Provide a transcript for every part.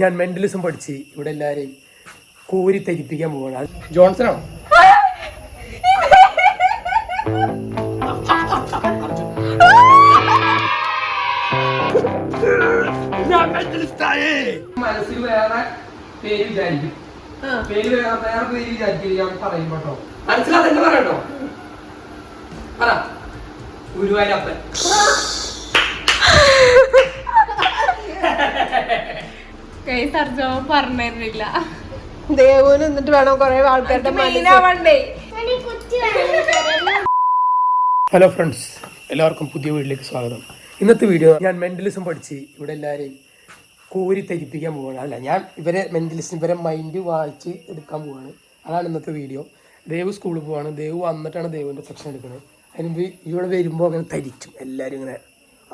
ഞാൻ മെന്റലിസം പഠിച്ച് ഇവിടെ എല്ലാരെയും കോരി തരിപ്പിക്കാൻ പോവാണ്. ജോൺസണോ മനസ്സിൽ വേറെ പേര് വിചാരിക്കും. പേര് വേറെ വേറെ പേര് വിചാരിക്കും ഞാൻ പറയും കേട്ടോ. മനസ്സിലാതെ പറയട്ടോ. പറ. ഗുരുവായൂരപ്പൻ. സർജോ പറഞ്ഞിരുന്നില്ല. ദേവന് എന്നിട്ട് വേണം കുറെ ആൾക്കാരുടെ ഹലോ ഫ്രണ്ട്സ് എല്ലാവർക്കും പുതിയ വീട്ടിലേക്ക് സ്വാഗതം. ഇന്നത്തെ വീഡിയോ ഞാൻ മെന്റലിസം പഠിച്ച് ഇവിടെ എല്ലാവരെയും കോരി തരിപ്പിക്കാൻ പോവുകയാണ് അല്ല ഞാൻ ഇവരെ മെന്റലിസം ഇവരെ മൈൻഡ് വായിച്ച് എടുക്കാൻ പോവാണ്. അതാണ് ഇന്നത്തെ വീഡിയോ. ദേവ് സ്കൂളിൽ പോവാണ്. ദേവ് വന്നിട്ടാണ് ദേവിന്റെ സെക്ഷൻ എടുക്കുന്നത് അതിന് ഇവിടെ വരുമ്പോൾ അങ്ങനെ തരിച്ചും. എല്ലാവരും ഇങ്ങനെ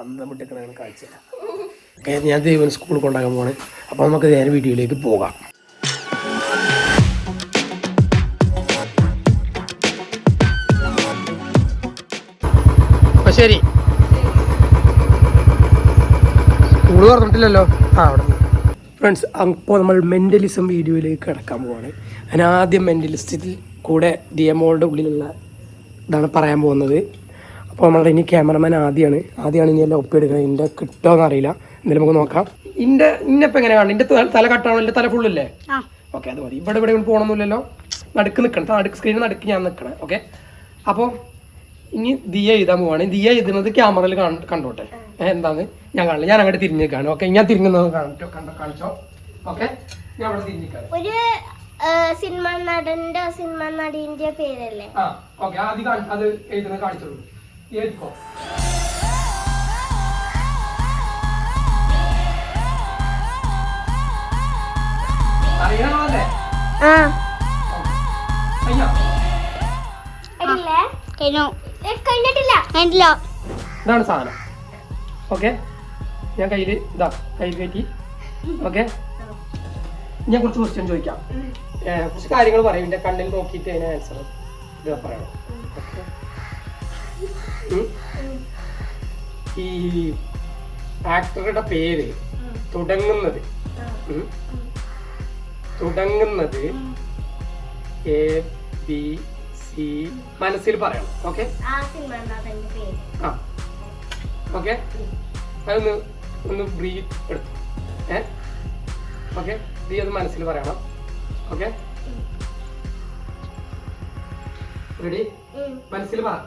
അന്തം വിട്ടിക്കണ അങ്ങനെ കാഴ്ച ഞാൻ ദൈവം സ്കൂളിൽ കൊണ്ടാക്കാൻ പോവാണ്. അപ്പോൾ നമുക്ക് നേരെ വീഡിയോയിലേക്ക് പോകാം. അപ്പൊ ശരി. സ്കൂൾ തുറന്നിട്ടില്ലല്ലോ? ആ അവിടെ ഫ്രണ്ട്സ് അപ്പോൾ നമ്മൾ മെന്റലിസം വീഡിയോയിലേക്ക് കിടക്കാൻ പോവാണ്. ഞാൻ ആദ്യം മെന്റലിസ്റ്റിൽ കൂടെ ഡിയമോളുടെ ഉള്ളിലുള്ള ഇതാണ് പറയാൻ പോകുന്നത്. അപ്പോൾ നമ്മളുടെ ഇനി ക്യാമറമാൻ ആദ്യമാണ് ആദ്യമാണ് ഇനി എല്ലാം ഒപ്പിയെടുക്കുന്നത്. എന്റെ കിട്ടുമോ അറിയില്ല എന്തായാലും നമുക്ക് നോക്കാം. ഇന്റെ ഇന്നിപ്പോ എങ്ങനെ കാണും ഇന്റെ തല കട്ടാണോ ഇന്റെ തല ഫുള്ളല്ലേ ഓക്കെ അത് മതി. ഇവിടെ ഇവിടെ പോകണമെന്നില്ലല്ലോ നടുക്ക് നിൽക്കണം നടുക്ക് സ്ക്രീനിൽ നടുക്ക് ഞാൻ നിൽക്കണേ ഓക്കെ അപ്പോൾ ഇനി ദിയ എഴുതാൻ പോവാണ്. ദിയ എഴുതുന്നത് ക്യാമറയിൽ കണ്ടോട്ടെ. എന്താന്ന്? ഞാൻ കാണില്ല. ഞാൻ അങ്ങോട്ട് തിരിഞ്ഞു തിരിഞ്ഞേക്കാണ്. ഓക്കെ ഞാൻ തിരിഞ്ഞത് കാണിച്ചോ ഓക്കെ ഞാൻ അവിടെ തിരിഞ്ഞേക്കാണ്. ഒരു സിനിമ നടന്റെ സിനിമ നടീന്റെ പേരല്ലേ? ആ ഓക്കെ ആദ്യം അത് എഴുതുന്നത് കാണിച്ചോളൂ. എഴുതിക്കോ? ആ. ഇതാണ് സാധനം. ഓക്കെ. ഞാൻ കയ്യിൽ ഇതാ കയ്യിൽ കയറ്റി. ഓക്കെ. ഞാൻ കുറച്ച് ക്വസ്റ്റ്യൻ ചോദിക്കാം. കുറച്ച് കാര്യങ്ങൾ പറയും. എന്റെ കണ്ണിൽ നോക്കിയിട്ട് അതിന് ആൻസർ ഇത് പറയണം. ഈ ആക്ടറുടെ പേര് തുടങ്ങുന്നത്? തുടങ്ങുന്നത് എ ബി സി മനസ്സിൽ പറയണം. ഓക്കെ ആ ഓക്കെ അതൊന്ന് ഒന്ന് ബ്രീത്ത് എടുത്തു. ഏ? ഓക്കെ നീ അത് മനസ്സിൽ പറയണം. ഓക്കെ റെഡി മനസ്സിൽ പറ.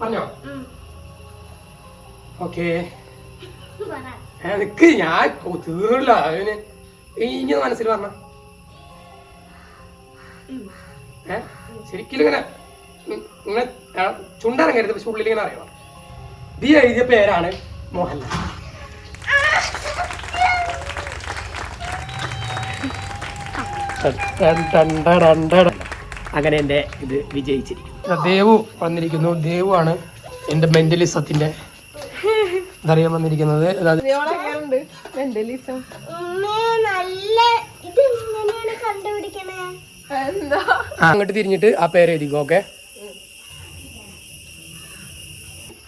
പറഞ്ഞോ. ഓക്കേ എനിക്ക് ഞാൻ തീർന്നില്ല. അതിന് ഇനി മനസ്സിൽ പറഞ്ഞ. ഏ? ശരിക്കും ഇങ്ങനെ ഇങ്ങനെ ചുണ്ടറങ്ങരുത് പക്ഷെ ഉള്ളിൽ ഇങ്ങനെ അറിയണം. ദീ എഴുതിയ പേരാണ് മോഹൻലാൽ. അങ്ങനെ എന്റെ ഇത് വിജയിച്ചിരിക്കുന്നു. ദേവു വന്നിരിക്കുന്നു. ദേവു ആണ് എന്റെ മെന്റലിസത്തിന്റെ ഇതറിയാൻ വന്നിരിക്കുന്നത്. അങ്ങോട്ട് തിരിഞ്ഞിട്ട് ആ പേര് എഴുതിക്കോ ഓക്കെ?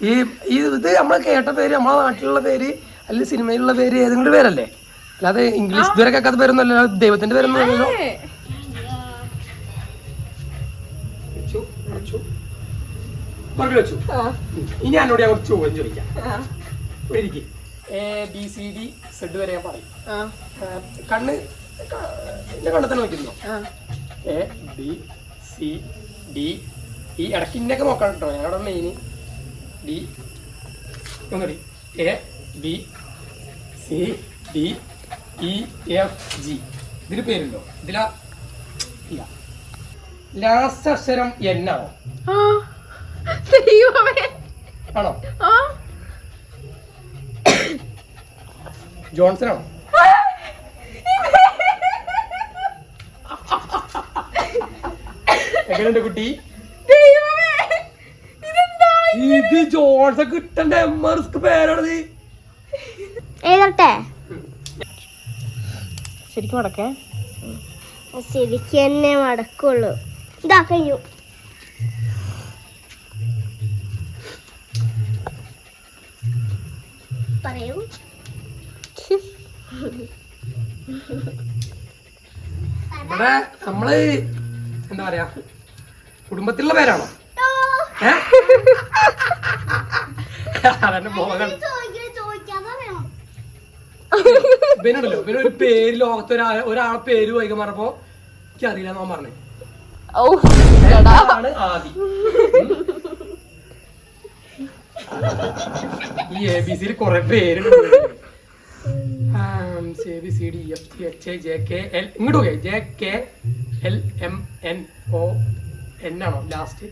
ഈ ഈ ഇത് നമ്മൾ കേട്ട പേര് നമ്മളെ നാട്ടിലുള്ള പേര് അല്ലെങ്കിൽ സിനിമയിലുള്ള പേര് ഏതെങ്കിലും പേരല്ലേ? അല്ലാതെ ഇംഗ്ലീഷ് പേരെ കേൾക്കാത്ത പേരൊന്നുമല്ല ദൈവത്തിന്റെ പേരൊന്നും അല്ലല്ലോ. ഇനി എന്നോട് ഞാൻ കുറച്ച് ചോദ്യം ചോദിക്കാം. ഇരിക്ക്. A B C D Z വരെ ഞാൻ പറയും. ആ. ആ, കണ്ണ് എന്റെ കണ്ണ് തന്നെ നോക്കിയിരുന്നോ? എ ബി സി ഡി ഈ ഇടയ്ക്ക് ഇന്നൊക്കെ നോക്കണം കേട്ടോ. ഞങ്ങളുടെ main D A B C D E F G ഇതിൽ പേരുണ്ടോ? ഇതിലാ ഇല്ല. ലാസ്റ്റ് അക്ഷരം എൻ ആണോ? ആണോ എങ്ങനെയുണ്ട് കുട്ടി? ദൈവമേ ഇതെന്താ ഇത് ജോൺസൺ കിട്ടണ്ട എം റിസ്ക് പേരാണത്. എഴുതട്ടെ? ശരിക്കും അടക്കേ ശരിക്കും എന്നെ മടക്കുള്ളൂ. ഇതാ കഴിഞ്ഞു പറയൂ ഇവിടെ നമ്മൾ എന്താ പറയാ കുടുംബത്തിലുള്ള പേരാണോ? അതെന്നെ ഇവനുണ്ടല്ലോ ഇവന് ഒരു പേര് ലോകത്ത് ഒരാ ഒരാളെ പേര് വൈകാൻ പറഞ്ഞപ്പോ എനിക്ക് അറിയില്ല എന്നാ പറഞ്ഞു. ആണ് ആദി? ഈ എ ബി സിയിൽ കുറെ പേരുണ്ട്. C H J K L ഇങ്ങോട്ട് പോയി J K L M N O N ആണോ? ലാസ്റ്റ്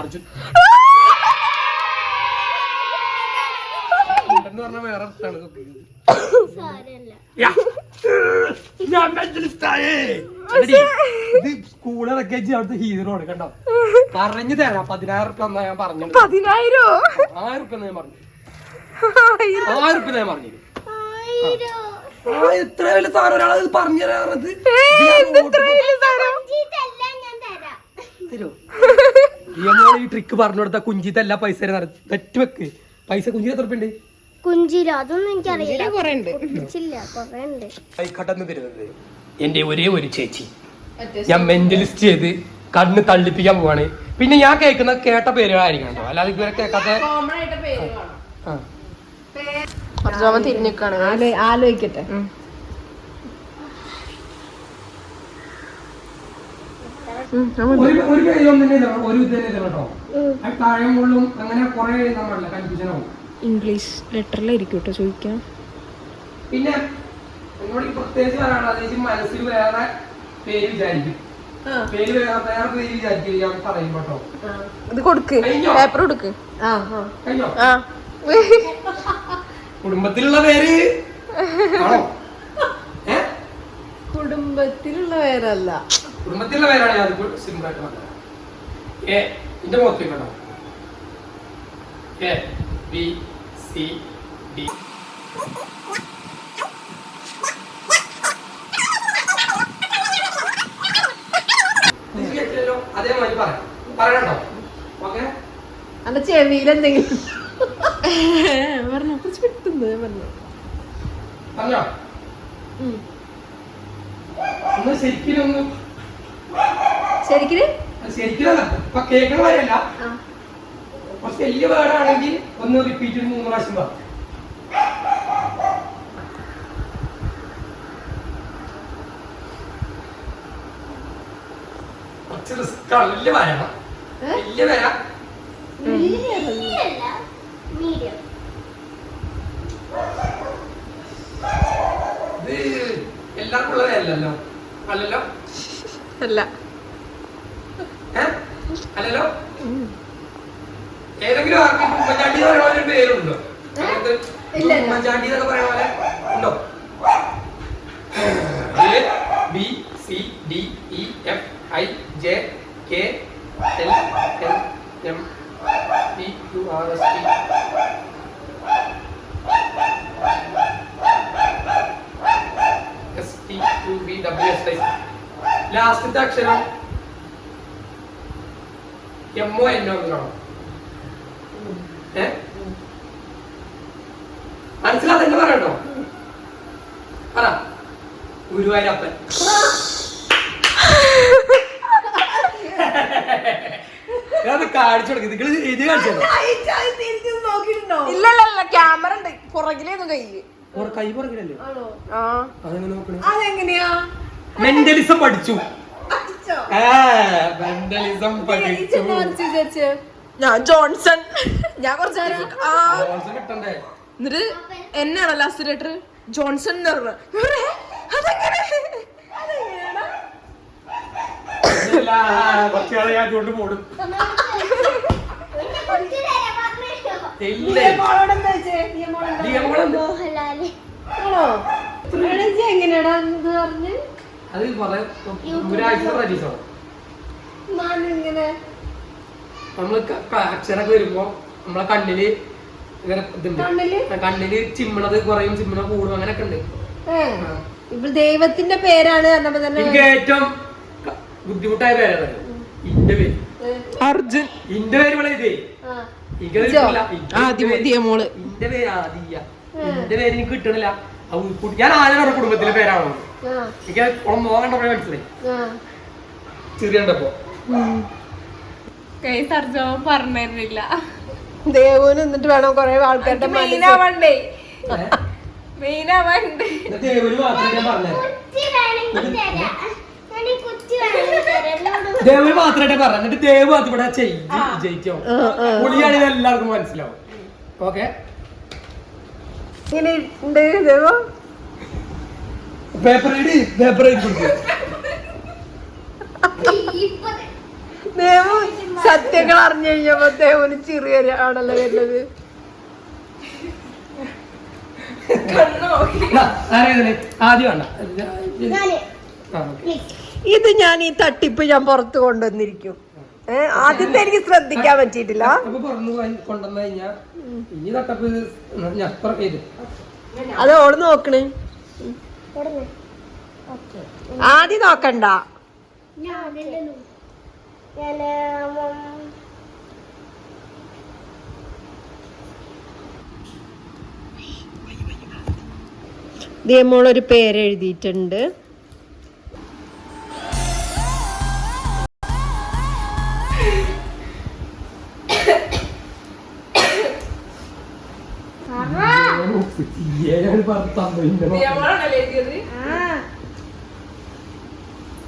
അർജുൻ. എന്ന് പറഞ്ഞ വേറെ ഇത് സ്കൂളിലൊക്കെ അവിടുത്തെ ഹീറോ ആണ് കണ്ടോ? പറഞ്ഞു തരാം. പതിനായിരം റുപ്യ എന്നാ ഞാൻ പറഞ്ഞു പതിനായിരം? ആയിരം റുപ്യ ഞാൻ പറഞ്ഞു ആയിരം. റുപ്യ ഞാൻ പറഞ്ഞു ആയിരോ. ആ ഇത്ര വലിയ സാധനം ഒരാളത് പറഞ്ഞു തരാറത് തരാം? തരോ ഈ ട്രിക്ക് പറഞ്ഞു കൊടുത്ത കുഞ്ചിത്തല്ല പൈസ തരുന്നത് തെറ്റ് വെക്ക്. പൈസ കുഞ്ചിത്ത് എത്ര ഉണ്ട് അതൊന്നും എനിക്കറിയില്ല കൈക്കട്ടെന്ന് തരുന്നത് എന്റെ ഒരേ ഒരു ചേച്ചി. ഞാൻ മെന്റലിസ്റ്റ് ചെയ്ത് കണ്ണ് തള്ളിപ്പിക്കാൻ പോവാണ്. പിന്നെ ഞാൻ കേൾക്കുന്ന കേട്ട പേരുകളായിരിക്കണം കേട്ടോ. അല്ലാതെ ഇതുവരെ കേൾക്കാത്ത ആ. തിരിഞ്ഞിക്കാണ് ആലോചിക്കട്ടെ. ഒരു ഒരു പേരൊന്നും തന്നെ ഒരു ഇത് തന്നെ ഇടണം കേട്ടോ. അത് താഴെ മുകളിലും അങ്ങനെ കുറെ നമ്മളല്ല കൺഫ്യൂഷൻ ആവും. ഇംഗ്ലീഷ് ലെറ്ററിലായിരിക്കും കേട്ടോ ചോദിക്കാം പിന്നെ എന്നോട് ഈ പ്രത്യേകിച്ച് പറയാനുള്ളത് മനസ്സിൽ വേറെ പേര് വിചാരിക്കും. പേര് വേറെ വേറെ പേര് വിചാരിക്കും ഞാൻ പറയും കേട്ടോ. ഇത് കൊടുക്ക്. പേപ്പർ കൊടുക്ക്. കഴിഞ്ഞോ? ആ. കുടുംബത്തിലുള്ള പേര്? ആണോ? കുടുംബത്തിലുള്ള പേരല്ല. കുടുംബത്തിലുള്ള പേരാണ് ഞാൻ സിമ്പിൾ ആയിട്ട് പറഞ്ഞത്. എ എന്റെ മുഖത്ത് എ ബി സി ഡി അതേമാതിരി പറയാം പറയണ്ടോ ഓക്കെ? അല്ല ചെവിയിൽ എന്തെങ്കിലും പറഞ്ഞു കുറച്ച് കിട്ടുന്നത് പറഞ്ഞു. പറഞ്ഞോ? ഒന്ന് ശരിക്കും ഒന്ന് ശരിക്കും ശരിക്കും ഇപ്പൊ കേൾക്കണ കാര്യമല്ല കുറച്ച് വലിയ വേർഡാണെങ്കിൽ ഒന്ന് റിപ്പീറ്റ് മൂന്ന് പ്രാവശ്യം പറ. കുറച്ച് റിസ്ക് ആണ് വലിയ വരണം വലിയ വര എല്ലാവർക്കും അല്ലല്ലോ? അല്ല? അല്ലല്ലോ? ഏതെങ്കിലും ആർക്കും ഉമ്മൻചാണ്ടി എന്ന് പറയുന്ന പേരുണ്ടോ? ഉമ്മൻചാണ്ടി എന്നൊക്കെ പറയുന്ന പോലെ ഉണ്ടോ A B C D E F I J K L L M P Q R S T S T Q B W S I ലാസ്റ്റത്തെ അക്ഷരം എമ്മോ എന്നോ എന്നാണോ ഏ മനസ്സിലാതെ തന്നെ പറയട്ടോ പറ. ഗുരുവായൂരപ്പൻ. ഞാൻ കാണിച്ചു കൊടുക്കും. നിങ്ങൾ ഇത് കാണിച്ചോ ഇല്ല ഇല്ല ഇല്ല ക്യാമറ ഉണ്ട്. പുറകിലേന്ന് കയ്യിൽ കൈ പുറകിലല്ലേ? ആ. അതെങ്ങനെ നോക്കണേ? അതെങ്ങനെയാ? മെന്റലിസം പഠിച്ചു. മെന്റലിസം പഠിച്ചു. ഞാൻ ജോൺസൺ. ഞാൻ കുറച്ചു നേരം കിട്ടണ്ടേ? എന്നിട്ട് എന്നാണ് ലാസ്റ്റ് ലെറ്റർ ജോൺസൺ എന്ന് പറഞ്ഞു അതെങ്ങനെ? എങ്ങനെയാടാ അത് ഒരാഴ്ച നമ്മൾ അക്ഷരൊക്കെ വരുമ്പോ നമ്മളെ കണ്ണിൽ ഇങ്ങനെ ഇതുണ്ട്. കണ്ണിൽ? ചിമ്മണത് കുറയും ചിമ്മണ കൂടും അങ്ങനെയൊക്കെ ഉണ്ട്. ഇപ്പൊ ദൈവത്തിന്റെ പേരാണ് എനിക്ക് ഏറ്റവും ബുദ്ധിമുട്ടായ പേരാണ് ഇന്റെ പേര്. അർജുൻ. ഇന്റെ പേര് ഇവിടെ ഇതേ. ആ, ഇന്റെ പേര്- ആദിയ ഇന്റെ പേര് ആദിയ. എന്റെ പേര് എനിക്ക് കിട്ടണില്ല. ഞാൻ ആരുടെ കുടുംബത്തിലെ പേരാണോ? എനിക്ക് മോൻ കണ്ടപ്പോഴേ മനസ്സിലായി. ചെറിയ കണ്ടപ്പോ. ഗൈസ് അർജോൻ പറഞ്ഞിരുന്നില്ല. ദേവുന് എന്നിട്ട് വേണം കൊറേ ആൾക്കാരുടെ ദേവന് ദേവന് മാത്രമായിട്ട് പറഞ്ഞു. എന്നിട്ട് ദേവ് അത് ഇവിടെ ജയിക്കോ. പുളിയാണെങ്കിൽ എല്ലാവർക്കും മനസ്സിലാവും. ഓക്കെ? ഇനി ഉണ്ട് ദേവു. പേപ്പർ പേപ്പർ ദേവു സത്യങ്ങൾ അറിഞ്ഞു കഴിഞ്ഞപ്പോ ദേവന് ചെറിയ ആണല്ലോ വരുന്നത്. ആദ്യം. ഇത് ഞാൻ ഈ തട്ടിപ്പ് ഞാൻ പുറത്ത് കൊണ്ടുവന്നിരിക്കും. ഏഹ് ആദ്യത്തെ എനിക്ക് ശ്രദ്ധിക്കാൻ പറ്റിയിട്ടില്ല. അത് ഓൾ നോക്കണേ. ആദ്യം നോക്കണ്ട. ഞാൻ ദിയമോളൊരു പേര് എഴുതിയിട്ടുണ്ട്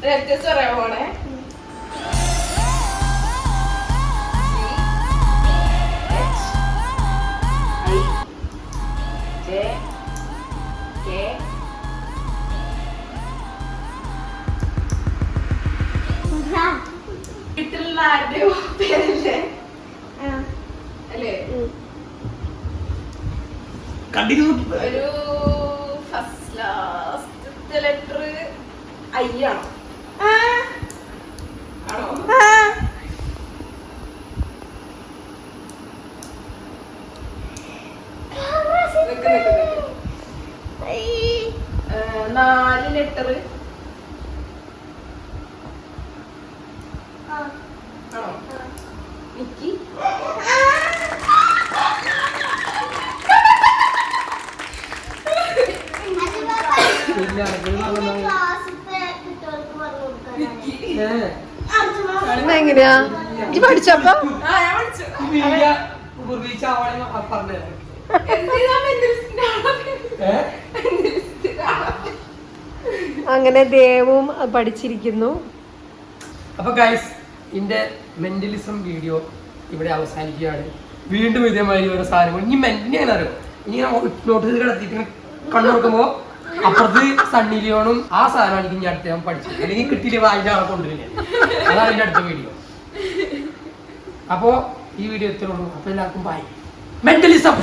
രജസ് പറയാൻ പോണേ? ഏഹ്, നാല് ലെറ്റർ. ആണോ? നിക്കി ഇല്ല, ഇത് പറഞ്ഞത്. ക്ലാസ്സിത്തെ കുട്ടികൾക്ക് പറഞ്ഞു കൊടുക്കാനാണ്. ഏ, അർജുന എങ്ങനെയാ ഇജ്ജ് പഠിച്ചപ്പോ ആ ഞാൻ പഠിച്ചു വീഡിയോ പൂർവീച്ച അവളെ പറഞ്ഞുതരാം. എന്തിനാ മെന്റലിസ്റ്റിന്റെ ആളെ ഏ? ഇജ്ജ് പഠിച്ചപ്പോ അങ്ങനെ ദേവും പഠിച്ചിരിക്കുന്നു. അപ്പൊ ഗൈസ് ഇന്റെ മെന്റലിസം വീഡിയോ ഇവിടെ അവസാനിക്കുകയാണ്. വീണ്ടും ഇതേമാതിരി ഓരോ സാധനങ്ങൾ. ഇനി മെന്റിനെ അറിയാം? ഇനി നോട്ട് ചെയ്ത് കിടത്തിയിട്ട് കണ്ണു നോക്കുമ്പോ അപ്പുറത്ത് സണ്ണി ലിയോണും ആ സാധനമാണ് ഇനി അടുത്ത ഞാൻ പഠിച്ചത്. അല്ലെങ്കിൽ കിട്ടിയില്ല വായിന്റെ ആളെ കൊണ്ടുവരില്ല? അതാണ് അതിന്റെ അടുത്ത വീഡിയോ അപ്പോ ഈ വീഡിയോ എത്രയുള്ളൂ അപ്പൊ എല്ലാവർക്കും ബൈ മെന്റലിസം